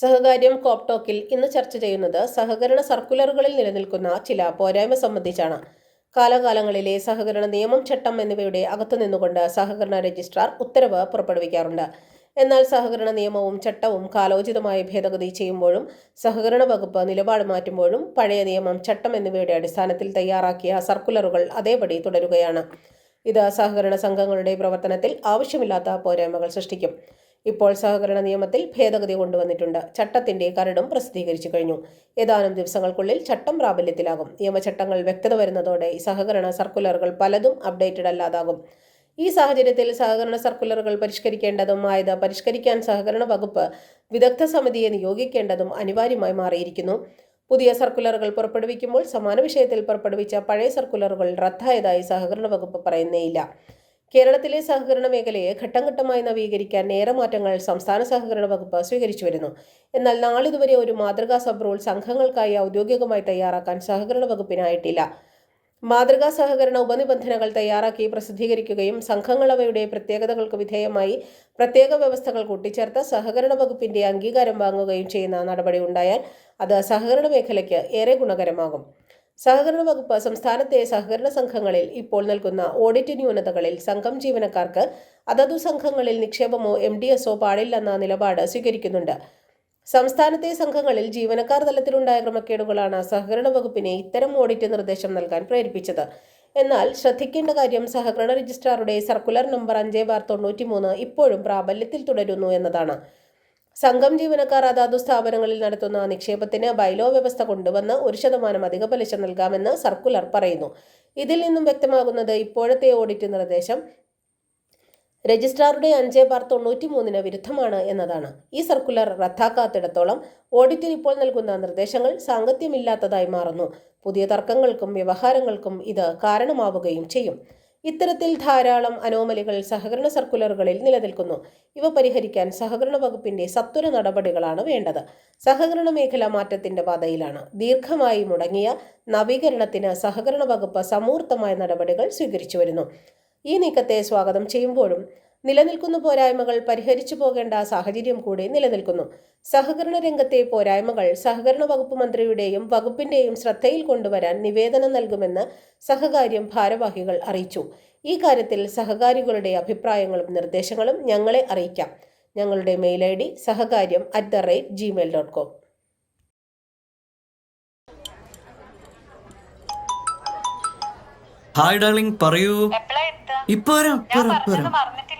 സഹകാര്യം കോപ്ടോക്കിൽ ഇന്ന് ചർച്ച ചെയ്യുന്നത് സഹകരണ സർക്കുലറുകളിൽ നിലനിൽക്കുന്ന ചില പോരായ്മ സംബന്ധിച്ചാണ്. കാലകാലങ്ങളിലെ സഹകരണ നിയമം ചട്ടം എന്നിവയുടെ അകത്തു നിന്നുകൊണ്ട് സഹകരണ രജിസ്ട്രാർ ഉത്തരവ് പുറപ്പെടുവിക്കാറുണ്ട്. എന്നാൽ സഹകരണ നിയമവും ചട്ടവും കാലോചിതമായി ഭേദഗതി ചെയ്യുമ്പോഴും സഹകരണ വകുപ്പ് നിലപാട് മാറ്റുമ്പോഴും പഴയ നിയമം ചട്ടം എന്നിവയുടെ അടിസ്ഥാനത്തിൽ തയ്യാറാക്കിയ സർക്കുലറുകൾ അതേപടി തുടരുകയാണ്. ഇത് സഹകരണ സംഘങ്ങളുടെ പ്രവർത്തനത്തിൽ ആവശ്യമില്ലാത്ത പോരായ്മകൾ സൃഷ്ടിക്കും. ഇപ്പോൾ സഹകരണ നിയമത്തിൽ ഭേദഗതി കൊണ്ടുവന്നിട്ടുണ്ട്. ചട്ടത്തിന്റെ കരടും പ്രസിദ്ധീകരിച്ചു കഴിഞ്ഞു. ഏതാനും ദിവസങ്ങൾക്കുള്ളിൽ ചട്ടം പ്രാബല്യത്തിലാകും. നിയമചട്ടങ്ങൾ വ്യക്തത വരുന്നതോടെ സഹകരണ സർക്കുലറുകൾ പലതും അപ്ഡേറ്റഡ് അല്ലാതാകും. ഈ സാഹചര്യത്തിൽ സഹകരണ സർക്കുലറുകൾ പരിഷ്കരിക്കേണ്ടതും ആയത് പരിഷ്കരിക്കാൻ സഹകരണ വകുപ്പ് വിദഗ്ധ സമിതിയെ നിയോഗിക്കേണ്ടതും അനിവാര്യമായി മാറിയിരിക്കുന്നു. പുതിയ സർക്കുലറുകൾ പുറപ്പെടുവിക്കുമ്പോൾ സമാന വിഷയത്തിൽ പുറപ്പെടുവിച്ച പഴയ സർക്കുലറുകൾ റദ്ദായതായി സഹകരണ വകുപ്പ് പറയുന്നേയില്ല. കേരളത്തിലെ സഹകരണ മേഖലയെ ഘട്ടംഘട്ടമായി നവീകരിക്കാൻ ഏറെ മാറ്റങ്ങൾ സംസ്ഥാന സഹകരണ വകുപ്പ് സ്വീകരിച്ചു വരുന്നു. എന്നാൽ നാളിതുവരെ ഒരു മാതൃകാ സബ് റൂൾ സംഘങ്ങൾക്കായി ഔദ്യോഗികമായി തയ്യാറാക്കാൻ സഹകരണ വകുപ്പിനായിട്ടില്ല. മാതൃകാ സഹകരണ ഉപനിബന്ധനകൾ തയ്യാറാക്കി പ്രസിദ്ധീകരിക്കുകയും സംഘങ്ങൾ അവയുടെ പ്രത്യേകതകൾക്ക് വിധേയമായി പ്രത്യേക വ്യവസ്ഥകൾ കൂട്ടിച്ചേർത്ത് സഹകരണ വകുപ്പിന്റെ അംഗീകാരം വാങ്ങുകയും ചെയ്യുന്ന നടപടി ഉണ്ടായാൽ അത് സഹകരണ മേഖലയ്ക്ക് ഏറെ ഗുണകരമാകും. സഹകരണ വകുപ്പ് സംസ്ഥാനത്തെ സഹകരണ സംഘങ്ങളിൽ ഇപ്പോൾ നൽകുന്ന ഓഡിറ്റ് ന്യൂനതകളിൽ സംഘം ജീവനക്കാർക്ക് അതതു സംഘങ്ങളിൽ നിക്ഷേപമോ എം ഡി എസോ പാടില്ലെന്ന നിലപാട് സ്വീകരിക്കുന്നുണ്ട്. സംസ്ഥാനത്തെ സംഘങ്ങളിൽ ജീവനക്കാർ തലത്തിലുണ്ടായ ക്രമക്കേടുകളാണ് സഹകരണ വകുപ്പിനെ ഇത്തരം ഓഡിറ്റ് നിർദ്ദേശം നൽകാൻ പ്രേരിപ്പിച്ചത്. എന്നാൽ ശ്രദ്ധിക്കേണ്ട കാര്യം സഹകരണ രജിസ്ട്രാറുടെ സർക്കുലർ നമ്പർ അഞ്ച് ബാർ തൊണ്ണൂറ്റി മൂന്ന് ഇപ്പോഴും പ്രാബല്യത്തിൽ തുടരുന്നു എന്നതാണ്. സംഘം ജീവനക്കാർ അതാതു സ്ഥാപനങ്ങളിൽ നടത്തുന്ന നിക്ഷേപത്തിന് ബൈലോ വ്യവസ്ഥ കൊണ്ടുവന്ന് ഒരു ശതമാനം അധിക പലിശ നൽകാമെന്ന് സർക്കുലർ പറയുന്നു. ഇതിൽ നിന്നും വ്യക്തമാകുന്നത് ഇപ്പോഴത്തെ ഓഡിറ്റ് നിർദ്ദേശം. രജിസ്ട്രാറുടെ അഞ്ച് ബാർ തൊണ്ണൂറ്റി മൂന്നിന് വിരുദ്ധമാണ് എന്നതാണ്. ഈ സർക്കുലർ റദ്ദാക്കാത്തിടത്തോളം ഓഡിറ്റിൽ ഇപ്പോൾ നൽകുന്ന നിർദ്ദേശങ്ങൾ സാങ്കത്യമില്ലാത്തതായി മാറുന്നു. പുതിയ തർക്കങ്ങൾക്കും വ്യവഹാരങ്ങൾക്കും ഇത് കാരണമാവുകയും ചെയ്യും. ഇത്തരത്തിൽ ധാരാളം അനോമലികൾ സഹകരണ സർക്കുലറുകളിൽ നിലനിൽക്കുന്നു. ഇവ പരിഹരിക്കാൻ സഹകരണ വകുപ്പിന്റെ സത്വര നടപടികളാണ് വേണ്ടത്. സഹകരണ മേഖല മാറ്റത്തിന്റെ പാതയിലാണ്. ദീർഘമായി മുടങ്ങിയ നവീകരണത്തിന് സഹകരണ വകുപ്പ് സമൂർത്തമായ നടപടികൾ സ്വീകരിച്ചു വരുന്നു. ഈ നീക്കത്തെ സ്വാഗതം ചെയ്യുമ്പോഴും നിലനിൽക്കുന്ന പോരായ്മകൾ പരിഹരിച്ചു പോകേണ്ട സാഹചര്യം കൂടി നിലനിൽക്കുന്നു. സഹകരണ രംഗത്തെ പോരായ്മകൾ സഹകരണ വകുപ്പ് മന്ത്രിയുടെയും വകുപ്പിന്റെയും ശ്രദ്ധയിൽ കൊണ്ടുവരാൻ നിവേദനം നൽകുമെന്ന് സഹകാര്യം ഭാരവാഹികൾ അറിയിച്ചു. ഈ കാര്യത്തിൽ സഹകാരികളുടെ അഭിപ്രായങ്ങളും നിർദ്ദേശങ്ങളും ഞങ്ങളെ അറിയിക്കാം. ഞങ്ങളുടെ മെയിൽ ഐ ഡി സഹകാര്യം at the rate Gmail dot com hi darling പറയൂ. ഇപ്പോ വരാം. ഇപ്പൊ ഞാൻ വരാം, ഇപ്പൊ വരാം. മറന്നിട്ടില്ലല്ലോ